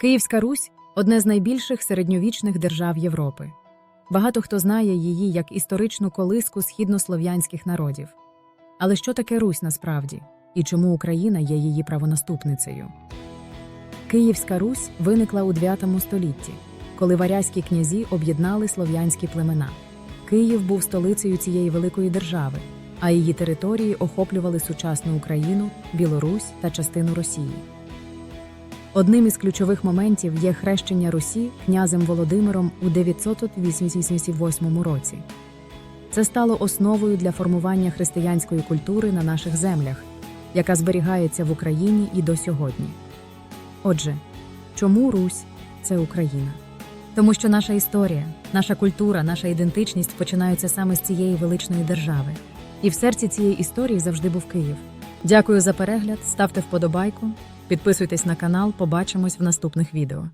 Київська Русь одне з найбільших середньовічних держав Європи. Багато хто знає її як історичну колиску східнослов'янських народів. Але що таке Русь насправді і чому Україна є її правонаступницею? Київська Русь виникла у IX столітті, коли варязькі князі об'єднали слов'янські племена. Київ був столицею цієї великої держави, а її території охоплювали сучасну Україну, Білорусь та частину Росії. Одним із ключових моментів є хрещення Русі князем Володимиром у 988 році. Це стало основою для формування християнської культури на наших землях, яка зберігається в Україні і до сьогодні. Отже, чому Русь це Україна? Тому що наша історія, наша культура, наша ідентичність починаються саме з цієї величної держави. І в серці цієї історії завжди був Київ. Дякую за перегляд, ставте вподобайку, підписуйтесь на канал, побачимось в наступних відео.